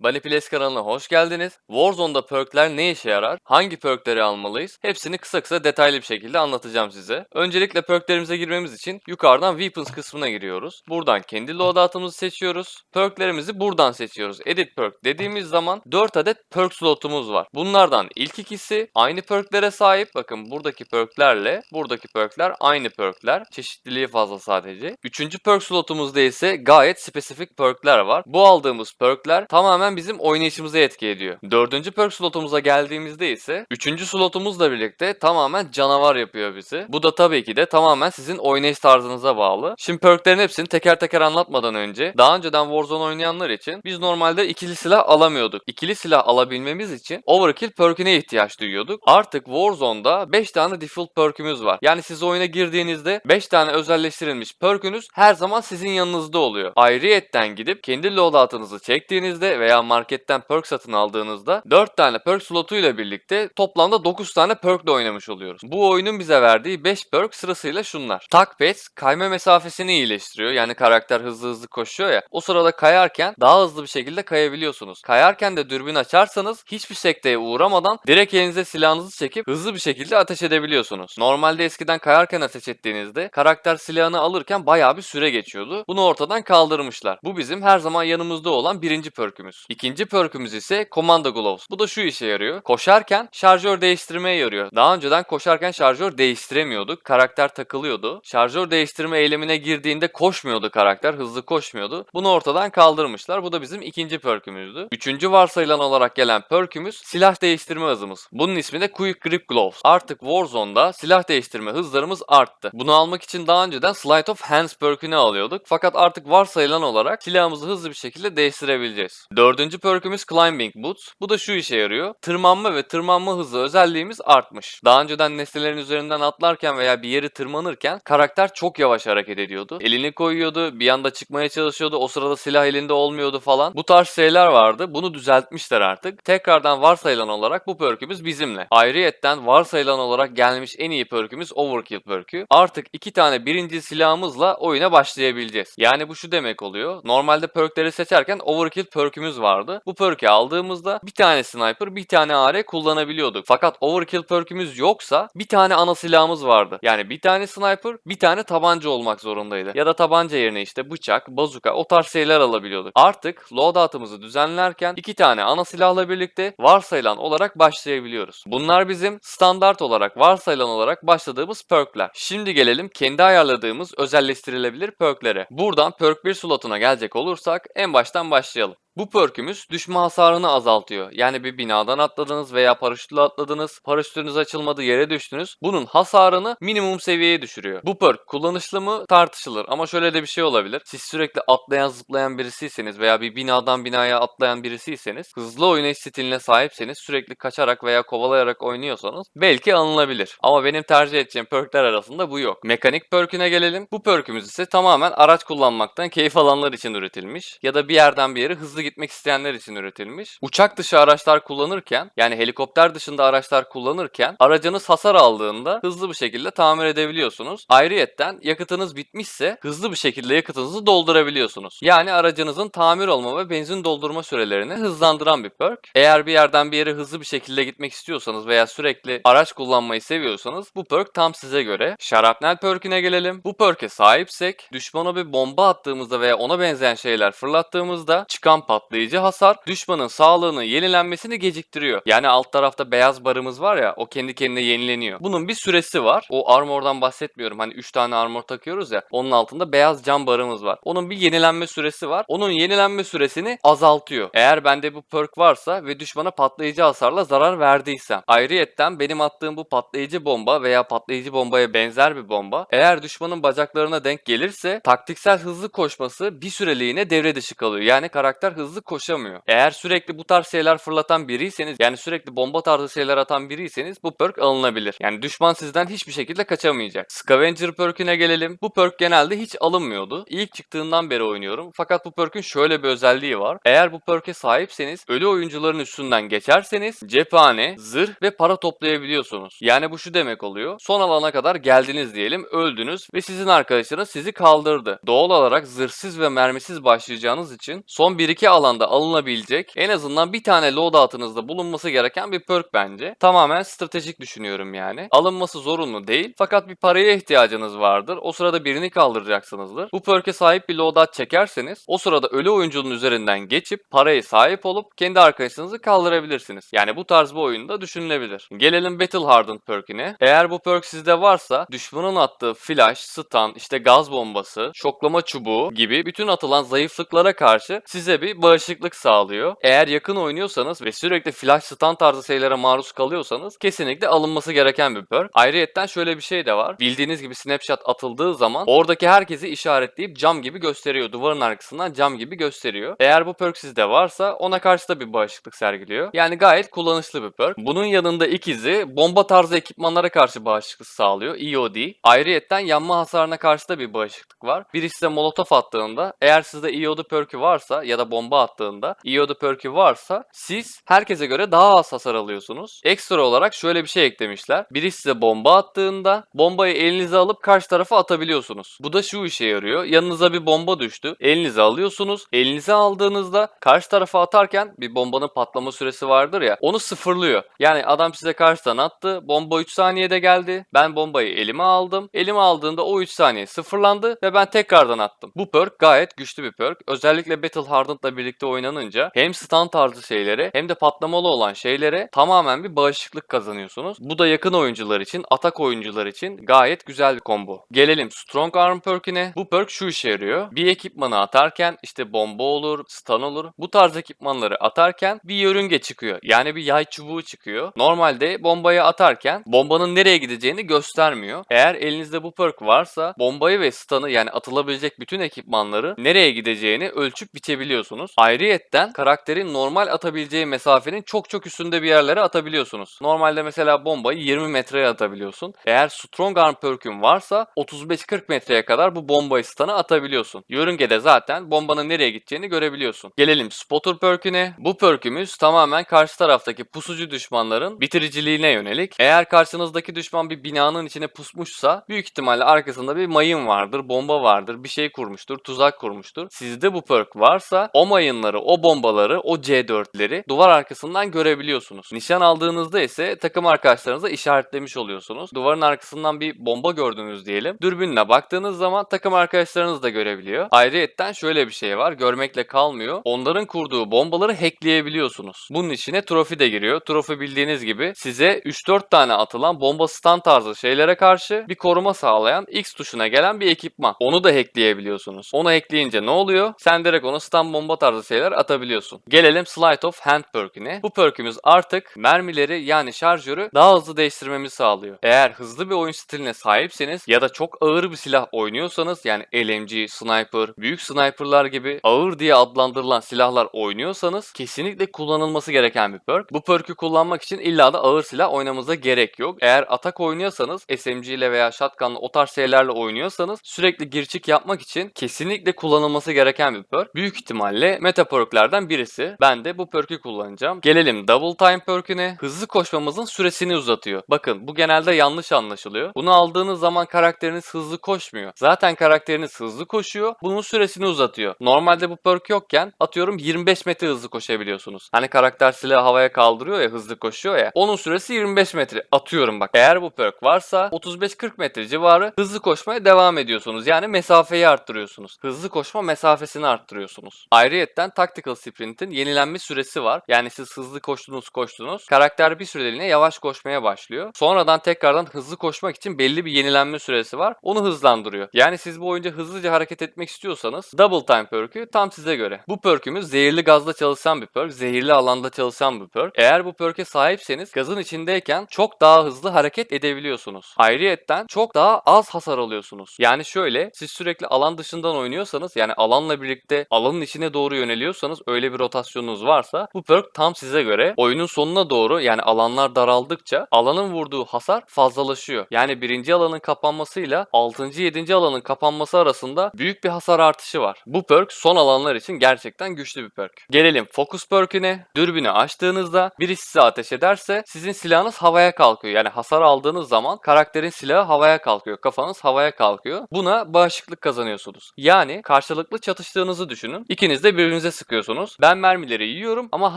Banipiles kanalına hoş geldiniz. Warzone'da perkler ne işe yarar? Hangi perkleri almalıyız? Hepsini kısa kısa detaylı bir şekilde anlatacağım size. Öncelikle perklerimize girmemiz için yukarıdan Weapons kısmına giriyoruz. Buradan kendi loadout'ımızı seçiyoruz. Perklerimizi buradan seçiyoruz. Edit perk dediğimiz zaman 4 adet perk slotumuz var. Bunlardan ilk ikisi aynı perklere sahip. Bakın buradaki perklerle buradaki perkler aynı perkler. Çeşitliliği fazla sadece. Üçüncü perk slotumuzda ise gayet spesifik perkler var. Bu aldığımız perkler tamamen bizim oynayışımıza etki ediyor. Dördüncü perk slotumuza geldiğimizde ise üçüncü slotumuzla birlikte tamamen canavar yapıyor bizi. Bu da tabii ki de tamamen sizin oynayış tarzınıza bağlı. Şimdi perklerin hepsini teker teker anlatmadan önce daha önceden Warzone oynayanlar için biz normalde ikili silah alamıyorduk. İkili silah alabilmemiz için Overkill perk'üne ihtiyaç duyuyorduk. Artık Warzone'da 5 tane default perk'ümüz var. Yani siz oyuna girdiğinizde 5 tane özelleştirilmiş perk'ünüz her zaman sizin yanınızda oluyor. Ayrıyetten gidip kendi loadout'ınızı çektiğinizde veya marketten perk satın aldığınızda 4 tane perk slotuyla birlikte toplamda 9 tane perk ile oynamış oluyoruz. Bu oyunun bize verdiği 5 perk sırasıyla şunlar. Tuck Pads kayma mesafesini iyileştiriyor. Yani karakter hızlı hızlı koşuyor ya. O sırada kayarken daha hızlı bir şekilde kayabiliyorsunuz. Kayarken de dürbün açarsanız hiçbir sekteye uğramadan direkt elinize silahınızı çekip hızlı bir şekilde ateş edebiliyorsunuz. Normalde eskiden kayarken ateş ettiğinizde karakter silahını alırken bayağı bir süre geçiyordu. Bunu ortadan kaldırmışlar. Bu bizim her zaman yanımızda olan birinci perkümüz. İkinci perkümüz ise Commando Gloves. Bu da şu işe yarıyor. Koşarken şarjör değiştirmeye yarıyor. Daha önceden koşarken şarjör değiştiremiyorduk. Karakter takılıyordu. Şarjör değiştirme eylemine girdiğinde koşmuyordu karakter. Hızlı koşmuyordu. Bunu ortadan kaldırmışlar. Bu da bizim ikinci perkümüzdü. Üçüncü varsayılan olarak gelen perkümüz silah değiştirme hızımız. Bunun ismi de Quick Grip Gloves. Artık Warzone'da silah değiştirme hızlarımız arttı. Bunu almak için daha önceden Sleight of Hands perkünü alıyorduk. Fakat artık varsayılan olarak silahımızı hızlı bir şekilde değiştirebileceğiz. Dördüncü perkümüz Climbing Boots. Bu da şu işe yarıyor. Tırmanma ve tırmanma hızı özelliğimiz artmış. Daha önceden nesnelerin üzerinden atlarken veya bir yeri tırmanırken karakter çok yavaş hareket ediyordu. Elini koyuyordu, bir anda çıkmaya çalışıyordu. O sırada silah elinde olmuyordu falan. Bu tarz şeyler vardı. Bunu düzeltmişler artık. Tekrardan varsayılan olarak bu perkümüz bizimle. Ayrıyetten varsayılan olarak gelmiş en iyi perkümüz Overkill perkü. Artık iki tane birinci silahımızla oyuna başlayabileceğiz. Yani bu şu demek oluyor. Normalde perkleri seçerken Overkill perkümüz vardı. Bu perkü aldığımızda bir tane sniper, bir tane AR kullanabiliyorduk. Fakat Overkill perkümüz yoksa bir tane ana silahımız vardı. Yani bir tane sniper, bir tane tabanca olmak zorundaydı. Ya da tabanca yerine işte bıçak, bazuka o tarz şeyler alabiliyorduk. Artık loadout'ımızı düzenlerken iki tane ana silahla birlikte varsayılan olarak başlayabiliyoruz. Bunlar bizim standart olarak varsayılan olarak başladığımız perkler. Şimdi gelelim kendi ayarladığımız özelleştirilebilir perklere. Buradan perk 1 slotuna gelecek olursak en baştan başlayalım. Bu perkümüz düşme hasarını azaltıyor. Yani bir binadan atladınız veya paraşütle atladınız, paraşütünüz açılmadı yere düştünüz. Bunun hasarını minimum seviyeye düşürüyor. Bu perk kullanışlı mı tartışılır ama şöyle de bir şey olabilir. Siz sürekli atlayan zıplayan birisiyseniz veya bir binadan binaya atlayan birisiyseniz, hızlı oynayış stiline sahipseniz, sürekli kaçarak veya kovalayarak oynuyorsanız belki alınabilir. Ama benim tercih edeceğim perkler arasında bu yok. Mekanik perküne gelelim. Bu perkümüz ise tamamen araç kullanmaktan keyif alanlar için üretilmiş ya da bir yerden bir yere hızlı gitmek isteyenler için üretilmiş. Uçak dışı araçlar kullanırken yani helikopter dışında araçlar kullanırken aracınız hasar aldığında hızlı bir şekilde tamir edebiliyorsunuz. Ayrıyetten yakıtınız bitmişse hızlı bir şekilde yakıtınızı doldurabiliyorsunuz. Yani aracınızın tamir olma ve benzin doldurma sürelerini hızlandıran bir perk. Eğer bir yerden bir yere hızlı bir şekilde gitmek istiyorsanız veya sürekli araç kullanmayı seviyorsanız bu perk tam size göre. Şarapnel perküne gelelim. Bu perk'e sahipsek düşmana bir bomba attığımızda veya ona benzeyen şeyler fırlattığımızda çıkan patlayıcı hasar düşmanın sağlığını yenilenmesini geciktiriyor. Yani alt tarafta beyaz barımız var ya o kendi kendine yenileniyor. Bunun bir süresi var. O armordan bahsetmiyorum. Hani 3 tane armor takıyoruz ya. Onun altında beyaz cam barımız var. Onun bir yenilenme süresi var. Onun yenilenme süresini azaltıyor. Eğer bende bu perk varsa ve düşmana patlayıcı hasarla zarar verdiysem. Ayrıyetten benim attığım bu patlayıcı bomba veya patlayıcı bombaya benzer bir bomba eğer düşmanın bacaklarına denk gelirse taktiksel hızlı koşması bir süreliğine devre dışı kalıyor. Yani karakter hızlı koşamıyor. Eğer sürekli bu tarz şeyler fırlatan biriyseniz yani sürekli bomba tarzı şeyler atan biriyseniz bu perk alınabilir. Yani düşman sizden hiçbir şekilde kaçamayacak. Scavenger perküne gelelim. Bu perk genelde hiç alınmıyordu. İlk çıktığından beri oynuyorum. Fakat bu perkün şöyle bir özelliği var. Eğer bu perke sahipseniz ölü oyuncuların üstünden geçerseniz cephane, zırh ve para toplayabiliyorsunuz. Yani bu şu demek oluyor. Son alana kadar geldiniz diyelim, öldünüz ve sizin arkadaşınız sizi kaldırdı. Doğal olarak zırhsız ve mermisiz başlayacağınız için son 1-2 iki alanda alınabilecek en azından bir tane loadout'ınızda bulunması gereken bir perk bence. Tamamen stratejik düşünüyorum yani. Alınması zorunlu değil fakat bir paraya ihtiyacınız vardır. O sırada birini kaldıracaksınızdır. Bu perk'e sahip bir loadout çekerseniz o sırada ölü oyuncunun üzerinden geçip paraya sahip olup kendi arkadaşınızı kaldırabilirsiniz. Yani bu tarz bir oyunda düşünülebilir. Gelelim Battle Hardened perk'ine. Eğer bu perk sizde varsa düşmanın attığı flash, stun, işte gaz bombası, şoklama çubuğu gibi bütün atılan zayıflıklara karşı size bir bağışıklık sağlıyor. Eğer yakın oynuyorsanız ve sürekli flash stun tarzı şeylere maruz kalıyorsanız kesinlikle alınması gereken bir perk. Ayrıyetten şöyle bir şey de var. Bildiğiniz gibi snapshot atıldığı zaman oradaki herkesi işaretleyip cam gibi gösteriyor. Duvarın arkasından cam gibi gösteriyor. Eğer bu perk sizde varsa ona karşı da bir bağışıklık sergiliyor. Yani gayet kullanışlı bir perk. Bunun yanında ikizi bomba tarzı ekipmanlara karşı bağışıklık sağlıyor. EOD. Ayrıyetten yanma hasarına karşı da bir bağışıklık var. Birisi size molotof attığında eğer sizde EOD perk'ü varsa ya da bomba attığında EOD perk'ü varsa siz herkese göre daha az hasar alıyorsunuz. Ekstra olarak şöyle bir şey eklemişler. Birisi size bomba attığında bombayı elinize alıp karşı tarafa atabiliyorsunuz. Bu da şu işe yarıyor. Yanınıza bir bomba düştü. Elinize alıyorsunuz. Elinize aldığınızda karşı tarafa atarken bir bombanın patlama süresi vardır ya onu sıfırlıyor. Yani adam size karşıdan attı. Bomba 3 saniyede geldi. Ben bombayı elime aldım. Elime aldığında o 3 saniye sıfırlandı ve ben tekrardan attım. Bu perk gayet güçlü bir perk. Özellikle Battle Hardened'la birlikte oynanınca hem stun tarzı şeylere hem de patlamalı olan şeylere tamamen bir bağışıklık kazanıyorsunuz. Bu da yakın oyuncular için, atak oyuncular için gayet güzel bir combo. Gelelim Strong Arm perk'ine. Bu perk şu işe yarıyor. Bir ekipmanı atarken işte bomba olur, stun olur. Bu tarz ekipmanları atarken bir yörünge çıkıyor. Yani bir yay çubuğu çıkıyor. Normalde bombayı atarken bombanın nereye gideceğini göstermiyor. Eğer elinizde bu perk varsa bombayı ve stun'ı yani atılabilecek bütün ekipmanları nereye gideceğini ölçüp biçebiliyorsunuz. Ayrıyetten karakterin normal atabileceği mesafenin çok çok üstünde bir yerlere atabiliyorsunuz. Normalde mesela bombayı 20 metreye atabiliyorsun. Eğer Strong Arm perk'ün varsa 35-40 metreye kadar bu bombayı stun'ı atabiliyorsun. Yörüngede zaten bombanın nereye gideceğini görebiliyorsun. Gelelim Spotter perk'üne. Bu perk'ümüz tamamen karşı taraftaki pusucu düşmanların bitiriciliğine yönelik. Eğer karşınızdaki düşman bir binanın içine pusmuşsa büyük ihtimalle arkasında bir mayın vardır, bomba vardır, bir şey kurmuştur, tuzak kurmuştur. Sizde bu perk varsa o mayınları, o bombaları, o C4'leri duvar arkasından görebiliyorsunuz. Nişan aldığınızda ise takım arkadaşlarınıza işaretlemiş oluyorsunuz. Duvarın arkasından bir bomba gördünüz diyelim. Dürbünle baktığınız zaman takım arkadaşlarınız da görebiliyor. Ayrıyetten şöyle bir şey var. Görmekle kalmıyor. Onların kurduğu bombaları hackleyebiliyorsunuz. Bunun içine trofi de giriyor. Trofi bildiğiniz gibi size 3-4 tane atılan bomba stand tarzı şeylere karşı bir koruma sağlayan X tuşuna gelen bir ekipman. Onu da hackleyebiliyorsunuz. Onu hackleyince ne oluyor? Sen direkt ona stun bomba tarzı şeyler atabiliyorsun. Gelelim Slide of Hand perk'ine. Bu perk'ümüz artık mermileri yani şarjörü daha hızlı değiştirmemizi sağlıyor. Eğer hızlı bir oyun stiline sahipseniz ya da çok ağır bir silah oynuyorsanız yani LMG, sniper, büyük sniperlar gibi ağır diye adlandırılan silahlar oynuyorsanız kesinlikle kullanılması gereken bir perk. Bu perk'ü kullanmak için illa da ağır silah oynamanıza gerek yok. Eğer atak oynuyorsanız SMG ile veya shotgun'la o tarz şeylerle oynuyorsanız sürekli girçik yapmak için kesinlikle kullanılması gereken bir perk. Büyük ihtimalle meta perk'lerden birisi. Ben de bu perk'ü kullanacağım. Gelelim Double Time perk'üne. Hızlı koşmamızın süresini uzatıyor. Bakın bu genelde yanlış anlaşılıyor. Bunu aldığınız zaman karakteriniz hızlı koşmuyor. Zaten karakteriniz hızlı koşuyor. Bunun süresini uzatıyor. Normalde bu perk yokken atıyorum 25 metre hızlı koşabiliyorsunuz. Hani karakter silahı havaya kaldırıyor ya hızlı koşuyor ya. Onun süresi 25 metre. Atıyorum bak. Eğer bu perk varsa 35-40 metre civarı hızlı koşmaya devam ediyorsunuz. Yani mesafeyi arttırıyorsunuz. Hızlı koşma mesafesini arttırıyorsunuz. Ayrıyetten Tactical Sprint'in yenilenme süresi var. Yani siz hızlı koştunuz koştunuz. Karakter bir süreliğine yavaş koşmaya başlıyor. Sonradan tekrardan hızlı koşmak için belli bir yenilenme süresi var. Onu hızlandırıyor. Yani siz bu oyunca hızlıca hareket etmek istiyorsanız Double Time perk'ü tam size göre. Bu perk'ümüz zehirli gazla çalışan bir perk. Zehirli alanda çalışan bir perk. Eğer bu perk'e sahipseniz gazın içindeyken çok daha hızlı hareket edebiliyorsunuz. Ayrıyetten çok daha az hasar alıyorsunuz. Yani şöyle siz sürekli alan dışından oynuyorsanız yani alanla birlikte alanın içine doğru yöneliyorsanız öyle bir rotasyonunuz varsa bu perk tam size göre. Oyunun sonuna doğru yani alanlar daraldıkça alanın vurduğu hasar fazlalaşıyor. Yani birinci alanın kapanmasıyla 6. 7. alanın kapanması arasında büyük bir hasar artışı var. Bu perk son alanlar için gerçekten güçlü bir perk. Gelelim Focus perk'üne. Dürbünü açtığınızda birisi size ateş ederse sizin silahınız havaya kalkıyor. Yani hasar aldığınız zaman karakterin silahı havaya kalkıyor. Kafanız havaya kalkıyor. Buna bağışıklık kazanıyorsunuz. Yani karşılıklı çatıştığınızı düşünün. İkiniz de birbirinize sıkıyorsunuz. Ben mermileri yiyorum ama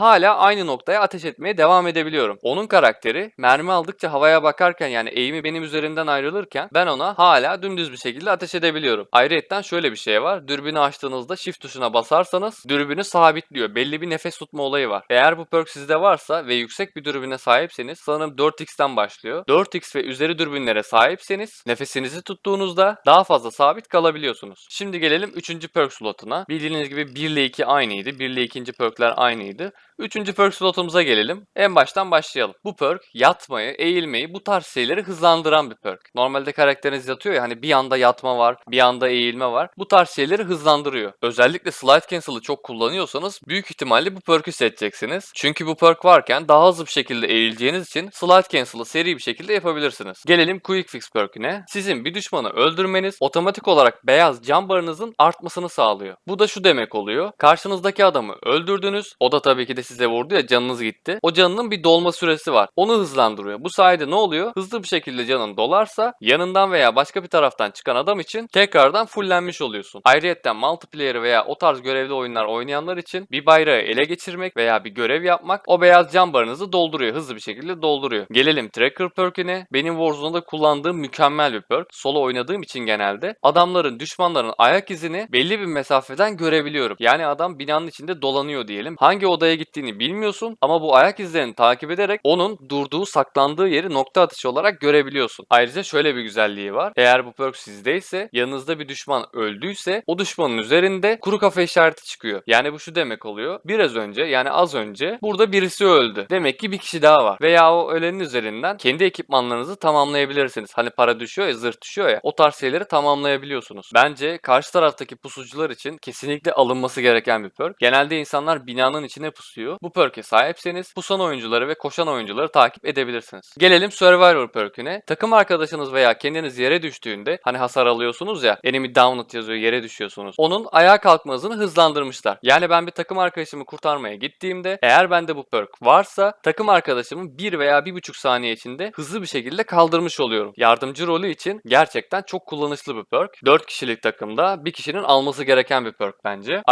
hala aynı noktaya ateş etmeye devam edebiliyorum. Onun karakteri mermi aldıkça havaya bakarken yani eğimi benim üzerimden ayrılırken ben ona hala dümdüz bir şekilde ateş edebiliyorum. Ayrıca şöyle bir şey var. Dürbünü açtığınızda shift tuşuna basarsanız dürbünü sabitliyor. Belli bir nefes tutma olayı var. Eğer bu perk sizde varsa ve yüksek bir dürbüne sahipseniz sanırım 4x'ten başlıyor. 4x ve üzeri dürbünlere sahipseniz nefesinizi tuttuğunuzda daha fazla sabit kalabiliyorsunuz. Şimdi gelelim 3. perk slotuna. Bildiğiniz gibi 1 ile 2 aynıydı. 1 ile 2. perkler aynıydı. Üçüncü perk slotumuza gelelim. En baştan başlayalım. Bu perk yatmayı, eğilmeyi bu tarz şeyleri hızlandıran bir perk. Normalde karakteriniz yatıyor ya hani bir anda yatma var, bir anda eğilme var. Bu tarz şeyleri hızlandırıyor. Özellikle slide cancel'ı çok kullanıyorsanız büyük ihtimalle bu perk'ü seçeceksiniz. Çünkü bu perk varken daha hızlı bir şekilde eğileceğiniz için slide cancel'ı seri bir şekilde yapabilirsiniz. Gelelim quick fix perk'üne. Sizin bir düşmanı öldürmeniz otomatik olarak beyaz can barınızın artmasını sağlıyor. Bu da şu demek oluyor. Karşınızdaki adamı öldürdünüz. O da tabii ki de size vurdu ya canınız gitti. O canının bir dolma süresi var. Onu hızlandırıyor. Bu sayede ne oluyor? Hızlı bir şekilde canın dolarsa yanından veya başka bir taraftan çıkan adam için tekrardan fullenmiş oluyorsun. Ayrıca multiplayer veya o tarz görevli oyunlar oynayanlar için bir bayrağı ele geçirmek veya bir görev yapmak o beyaz can barınızı dolduruyor. Hızlı bir şekilde dolduruyor. Gelelim Tracker perk'üne. Benim Warzone'da kullandığım mükemmel bir perk. Solo oynadığım için genelde adamların, düşmanların ayak izini belli bir mesafeden görebiliyorum. Yani adam binanın içinde dolanıyor diyelim. Hangi odaya gittiğini bilmiyorsun ama bu ayak izlerini takip ederek onun durduğu, saklandığı yeri nokta atışı olarak görebiliyorsun. Ayrıca şöyle bir güzelliği var. Eğer bu perk sizdeyse, yanınızda bir düşman öldüyse o düşmanın üzerinde kuru kafa işareti çıkıyor. Yani bu şu demek oluyor. Biraz önce yani az önce burada birisi öldü. Demek ki bir kişi daha var. Veya o ölenin üzerinden kendi ekipmanlarınızı tamamlayabilirsiniz. Hani para düşüyor ya, zırh düşüyor ya. O tarz şeyleri tamamlayabiliyorsunuz. Bence karşı taraftaki pusucular için kesinlikle alınması gereken bir perk. Genelde insanlar binanın içine pusuyor. Bu perk'e sahipseniz pusan oyuncuları ve koşan oyuncuları takip edebilirsiniz. Gelelim Survivor perk'üne. Takım arkadaşınız veya kendiniz yere düştüğünde hani hasar alıyorsunuz ya enemy downed yazıyor yere düşüyorsunuz. Onun ayağa kalkma hızını hızlandırmışlar. Yani ben bir takım arkadaşımı kurtarmaya gittiğimde eğer bende bu perk varsa takım arkadaşımın 1 veya 1,5 saniye içinde hızlı bir şekilde kaldırmış oluyorum. Yardımcı rolü için gerçekten çok kullanışlı bir perk. 4 kişilik takımda bir kişinin alması gereken bir perk bence.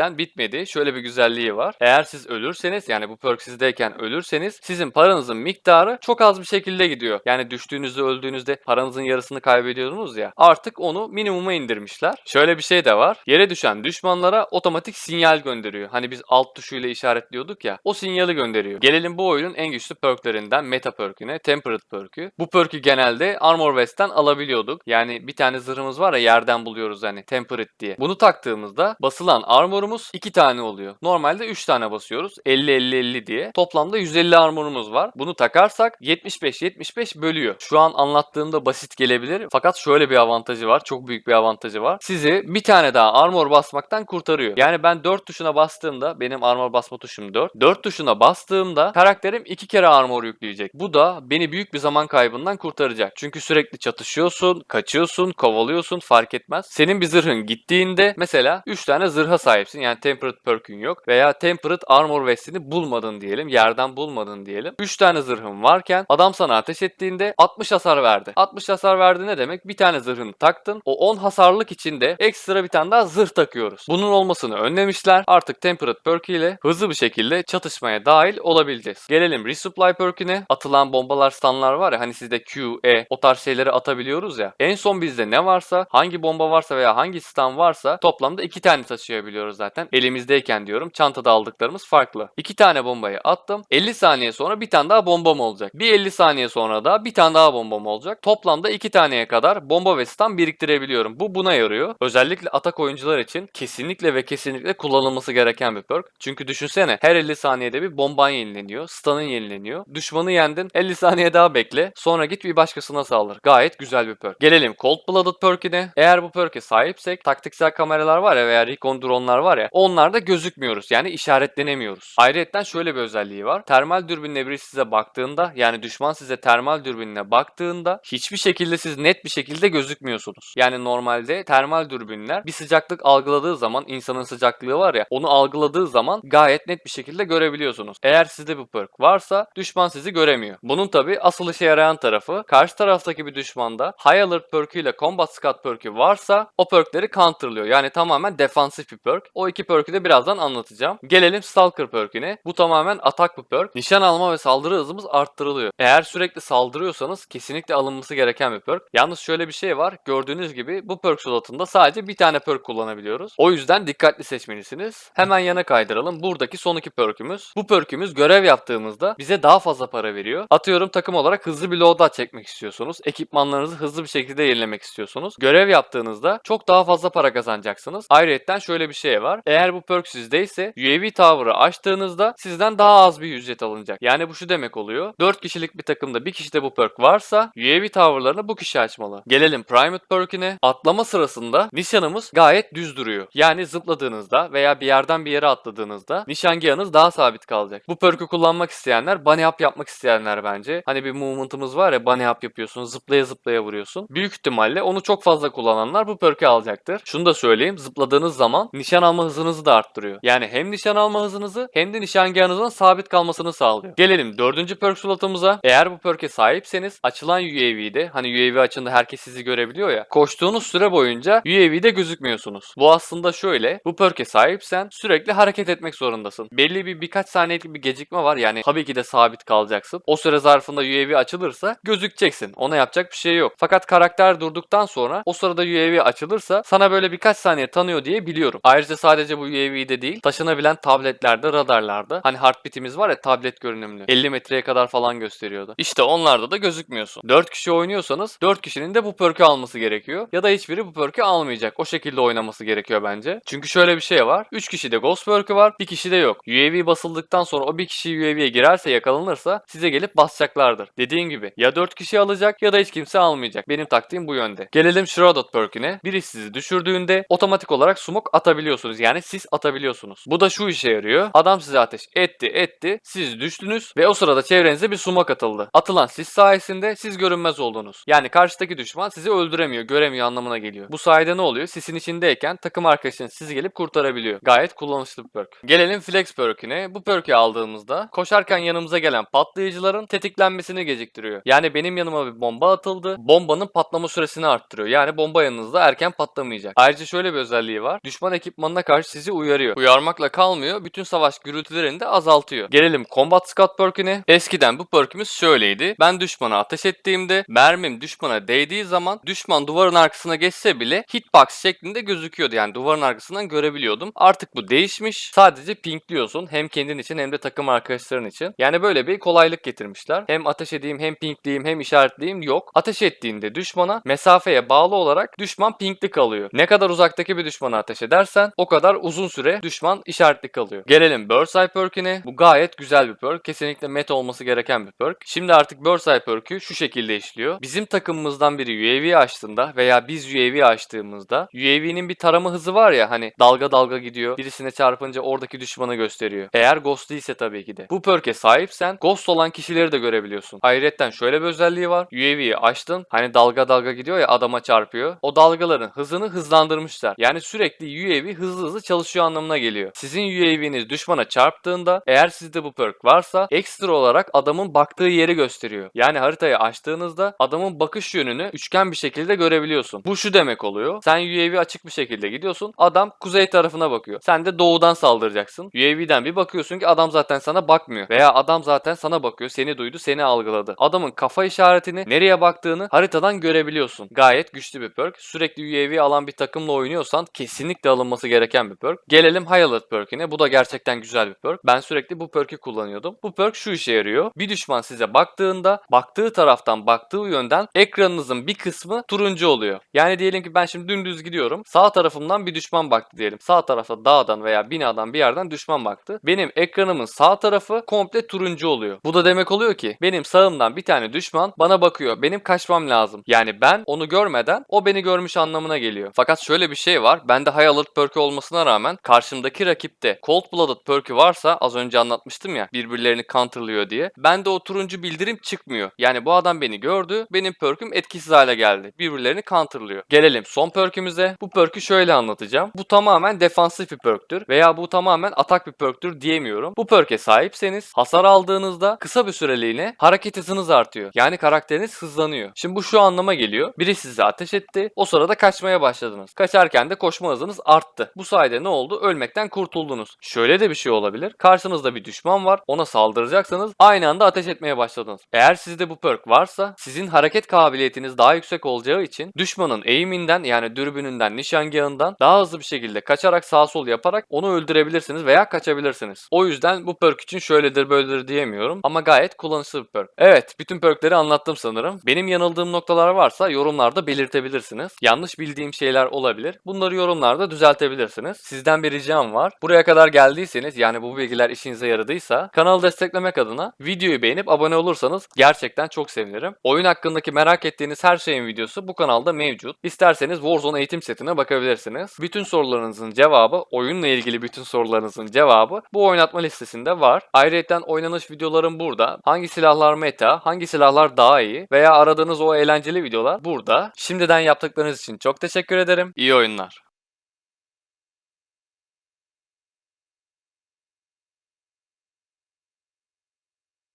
Ayrıyetten bitmedi. Şöyle bir güzelliği var. Eğer siz ölürseniz yani bu perk sizdeyken ölürseniz sizin paranızın miktarı çok az bir şekilde gidiyor. Yani düştüğünüzde öldüğünüzde paranızın yarısını kaybediyordunuz ya. Artık onu minimuma indirmişler. Şöyle bir şey de var. Yere düşen düşmanlara otomatik sinyal gönderiyor. Hani biz alt tuşuyla işaretliyorduk ya. O sinyali gönderiyor. Gelelim bu oyunun en güçlü perklerinden meta perküne, temperate perkü. Bu perkü genelde Armor West'ten alabiliyorduk. Yani bir tane zırhımız var ya yerden buluyoruz hani temperate diye. Bunu taktığımızda basılan armorumuz 2 tane oluyor. Normalde 3 tane basıyoruz. 50-50-50 diye. Toplamda 150 armorumuz var. Bunu takarsak 75-75 bölüyor. Şu an anlattığımda basit gelebilir. Fakat şöyle bir avantajı var. Çok büyük bir avantajı var. Sizi bir tane daha armor basmaktan kurtarıyor. Yani ben 4 tuşuna bastığımda benim armor basma tuşum 4. 4 tuşuna bastığımda karakterim 2 kere armor yükleyecek. Bu da beni büyük bir zaman kaybından kurtaracak. Çünkü sürekli çatışıyorsun, kaçıyorsun, kovalıyorsun fark etmez. Senin bir zırhın gittiğinde mesela 3 tane zırha sahipsin. Yani temperate perk'ün yok veya temperate armor vestini bulmadın diyelim. Yerden bulmadın diyelim. 3 tane zırhın varken adam sana ateş ettiğinde 60 hasar verdi. 60 hasar verdi ne demek? Bir tane zırhını taktın. O 10 hasarlık içinde ekstra bir tane daha zırh takıyoruz. Bunun olmasını önlemişler. Artık temperate perk ile hızlı bir şekilde çatışmaya dahil olabileceğiz. Gelelim resupply perk'üne. Atılan bombalar stunlar var ya hani sizde Q, E o tarz şeyleri atabiliyoruz ya. En son bizde ne varsa, hangi bomba varsa veya hangi stun varsa toplamda 2 tane taşıyabiliyoruz zaten. Elimizdeyken diyorum. Çantada aldıklarımız farklı. 2 tane bombayı attım. 50 saniye sonra bir tane daha bombam olacak. Bir 50 saniye sonra da bir tane daha bombam olacak. Toplamda 2 taneye kadar bomba ve stun biriktirebiliyorum. Bu buna yarıyor. Özellikle atak oyuncular için kesinlikle ve kesinlikle kullanılması gereken bir perk. Çünkü düşünsene her 50 saniyede bir bomban yenileniyor. Stun'ın yenileniyor. Düşmanı yendin 50 saniye daha bekle. Sonra git bir başkasına saldır. Gayet güzel bir perk. Gelelim Cold Blooded perk'ine. Eğer bu perk'e sahipsek taktiksel kameralar var ya veya recon dronlar var ya onlarda gözükmüyoruz. Yani işaretlenemiyoruz. Ayrıca şöyle bir özelliği var. Termal dürbünle biri size baktığında yani düşman size termal dürbünle baktığında hiçbir şekilde siz net bir şekilde gözükmüyorsunuz. Yani normalde termal dürbünler bir sıcaklık algıladığı zaman insanın sıcaklığı var ya onu algıladığı zaman gayet net bir şekilde görebiliyorsunuz. Eğer sizde bu perk varsa düşman sizi göremiyor. Bunun tabi asıl işe yarayan tarafı karşı taraftaki bir düşmanda High Alert perkü ile Combat Scout perkü varsa o perkleri counterlıyor. Yani tamamen defansif bir perk. İki perk'ü de birazdan anlatacağım. Gelelim Stalker perk'üne. Bu tamamen atak bir perk. Nişan alma ve saldırı hızımız arttırılıyor. Eğer sürekli saldırıyorsanız kesinlikle alınması gereken bir perk. Yalnız şöyle bir şey var. Gördüğünüz gibi bu perk slotunda sadece bir tane perk kullanabiliyoruz. O yüzden dikkatli seçmelisiniz. Hemen yana kaydıralım. Buradaki son iki perk'ümüz. Bu perk'ümüz görev yaptığımızda bize daha fazla para veriyor. Atıyorum takım olarak hızlı bir loadout çekmek istiyorsunuz. Ekipmanlarınızı hızlı bir şekilde yenilemek istiyorsunuz. Görev yaptığınızda çok daha fazla para kazanacaksınız. Ayrıca şöyle bir şey var. Eğer bu perk sizdeyse UAV Tower'ı açtığınızda sizden daha az bir ücret alınacak. Yani bu şu demek oluyor. 4 kişilik bir takımda bir kişide bu perk varsa UAV Tower'larını bu kişi açmalı. Gelelim Primate perk'üne. Atlama sırasında nişanımız gayet düz duruyor. Yani zıpladığınızda veya bir yerden bir yere atladığınızda nişangahınız daha sabit kalacak. Bu perk'ü kullanmak isteyenler bunny hop yapmak isteyenler bence. Hani bir movement'ımız var ya bunny hop yapıyorsun zıplaya zıplaya vuruyorsun. Büyük ihtimalle onu çok fazla kullananlar bu perk'ü alacaktır. Şunu da söyleyeyim zıpladığınız zaman nişan alma hızınızı da arttırıyor. Yani hem nişan alma hızınızı hem de nişangahınızın sabit kalmasını sağlıyor. Gelelim dördüncü perk slotumuza. Eğer bu perk'e sahipseniz açılan UAV'de hani UAV açında herkes sizi görebiliyor ya. Koştuğunuz süre boyunca UAV'de gözükmüyorsunuz. Bu aslında şöyle. Bu perk'e sahipsen sürekli hareket etmek zorundasın. Belli bir birkaç saniyelik bir gecikme var. Yani tabii ki de sabit kalacaksın. O süre zarfında UAV açılırsa gözükeceksin. Ona yapacak bir şey yok. Fakat karakter durduktan sonra o sırada UAV açılırsa sana böyle birkaç saniye tanıyor diye biliyorum. Ayrıca sadece bu UAV'de değil taşınabilen tabletlerde, radarlarda hani heartbeat'imiz var ya tablet görünümlü. 50 metreye kadar falan gösteriyordu. İşte onlarda da gözükmüyorsun. 4 kişi oynuyorsanız 4 kişinin de bu perk'ü alması gerekiyor. Ya da hiçbiri bu perk'ü almayacak. O şekilde oynaması gerekiyor bence. Çünkü şöyle bir şey var. 3 kişide Ghost perk'ü var. Bir kişi de yok. UAV basıldıktan sonra o bir kişi UAV'ye girerse yakalanırsa size gelip basacaklardır. Dediğim gibi ya 4 kişi alacak ya da hiç kimse almayacak. Benim taktiğim bu yönde. Gelelim Shrouded perk'üne. Biri sizi düşürdüğünde otomatik olarak smoke atabiliyorsunuz. Yani siz atabiliyorsunuz. Bu da şu işe yarıyor. Adam size ateş etti etti. Siz düştünüz ve o sırada çevrenize bir smoke atıldı. Atılan sis sayesinde siz görünmez oldunuz. Yani karşıdaki düşman sizi öldüremiyor, göremiyor anlamına geliyor. Bu sayede ne oluyor? Sisin içindeyken takım arkadaşınız sizi gelip kurtarabiliyor. Gayet kullanışlı bir perk. Gelelim Flex perk'üne. Bu perk'ü aldığımızda koşarken yanımıza gelen patlayıcıların tetiklenmesini geciktiriyor. Yani benim yanıma bir bomba atıldı. Bombanın patlama süresini arttırıyor. Yani bomba yanınızda erken patlamayacak. Ayrıca şöyle bir özelliği var. Düşman ekipmanına karşı sizi uyarıyor. Uyarmakla kalmıyor. Bütün savaş gürültülerini de azaltıyor. Gelelim Combat Scout perk'üne. Eskiden bu perk'ümüz şöyleydi. Ben düşmana ateş ettiğimde mermim düşmana değdiği zaman düşman duvarın arkasına geçse bile hitbox şeklinde gözüküyordu. Yani duvarın arkasından görebiliyordum. Artık bu değişmiş. Sadece pinkliyorsun. Hem kendin için hem de takım arkadaşların için. Yani böyle bir kolaylık getirmişler. Hem ateş edeyim hem pinkleyeyim hem işaretleyeyim yok. Ateş ettiğinde düşmana mesafeye bağlı olarak düşman pinkli kalıyor. Ne kadar uzaktaki bir düşmana ateş edersen o kadar uzun süre düşman işaretli kalıyor. Gelelim Birdseye perk'üne. Bu gayet güzel bir perk. Kesinlikle met olması gereken bir perk. Şimdi artık Birdseye perk'ü şu şekilde işliyor. Bizim takımımızdan biri UAV açtığında veya biz UAV açtığımızda UAV'nin bir tarama hızı var ya hani dalga dalga gidiyor. Birisine çarpınca oradaki düşmanı gösteriyor. Eğer Ghost değilse tabii ki de. Bu perk'e sahipsen Ghost olan kişileri de görebiliyorsun. Ayrıca şöyle bir özelliği var. UAV'yi açtın. Hani dalga dalga gidiyor ya adama çarpıyor. O dalgaların hızını hızlandırmışlar. Yani sürekli UAV hızlı hızlı çalışıyor anlamına geliyor. Sizin UAV'niz düşmana çarptığında eğer sizde bu perk varsa ekstra olarak adamın baktığı yeri gösteriyor. Yani haritayı açtığınızda adamın bakış yönünü üçgen bir şekilde görebiliyorsun. Bu şu demek oluyor. Sen UAV açık bir şekilde gidiyorsun. Adam kuzey tarafına bakıyor. Sen de doğudan saldıracaksın. UAV'den bir bakıyorsun ki adam zaten sana bakmıyor. Veya adam zaten sana bakıyor. Seni duydu, seni algıladı. Adamın kafa işaretini, nereye baktığını haritadan görebiliyorsun. Gayet güçlü bir perk. Sürekli UAV alan bir takımla oynuyorsan kesinlikle alınması gereken bir perk. Gelelim Alert perk'ine. Bu da gerçekten güzel bir perk. Ben sürekli bu perk'ü kullanıyordum. Bu perk şu işe yarıyor. Bir düşman size baktığında baktığı taraftan baktığı yönden ekranınızın bir kısmı turuncu oluyor. Yani diyelim ki ben şimdi dümdüz gidiyorum. Sağ tarafımdan bir düşman baktı diyelim. Sağ tarafta dağdan veya binadan bir yerden düşman baktı. Benim ekranımın sağ tarafı komple turuncu oluyor. Bu da demek oluyor ki benim sağımdan bir tane düşman bana bakıyor. Benim kaçmam lazım. Yani ben onu görmeden o beni görmüş anlamına geliyor. Fakat şöyle bir şey var. Bende High Alert perk'ü olmasına rağmen karşımdaki rakipte Cold Blooded perk'ü varsa az önce anlatmıştım ya birbirlerini counterlıyor diye. Bende o turuncu bildirim çıkmıyor. Yani bu adam beni gördü. Benim perk'üm etkisiz hale geldi. Birbirlerini counterlıyor. Gelelim son perk'ümüze. Bu perk'ü şöyle anlatacağım. Bu tamamen defansif bir perk'tür veya bu tamamen atak bir perk'tür diyemiyorum. Bu perk'e sahipseniz hasar aldığınızda kısa bir süreliğine hareket hızınız artıyor. Yani karakteriniz hızlanıyor. Şimdi bu şu anlama geliyor. Biri size ateş etti. O sırada kaçmaya başladınız. Kaçarken de koşma hızınız arttı. Bu sayede ne oldu? Ölmekten kurtuldunuz. Şöyle de bir şey olabilir. Karşınızda bir düşman var. Ona saldıracaksınız. Aynı anda ateş etmeye başladınız. Eğer sizde bu perk varsa sizin hareket kabiliyetiniz daha yüksek olacağı için düşmanın eğiminden yani dürbününden, nişangahından daha hızlı bir şekilde kaçarak sağ sol yaparak onu öldürebilirsiniz veya kaçabilirsiniz. O yüzden bu perk için şöyledir böyledir diyemiyorum ama gayet kullanışlı bir perk. Evet, bütün perkleri anlattım sanırım. Benim yanıldığım noktalar varsa yorumlarda belirtebilirsiniz. Yanlış bildiğim şeyler olabilir. Bunları yorumlarda düzeltebilirsiniz. Sizden bir ricam var. Buraya kadar geldiyseniz yani bu bilgiler işinize yaradıysa kanalı desteklemek adına videoyu beğenip abone olursanız gerçekten çok sevinirim. Oyun hakkındaki merak ettiğiniz her şeyin videosu bu kanalda mevcut. İsterseniz Warzone eğitim setine bakabilirsiniz. Bütün sorularınızın cevabı, oyunla ilgili bütün sorularınızın cevabı bu oynatma listesinde var. Ayrıca oynanış videolarım burada. Hangi silahlar meta, hangi silahlar daha iyi veya aradığınız o eğlenceli videolar burada. Şimdiden yaptıklarınız için çok teşekkür ederim. İyi oyunlar.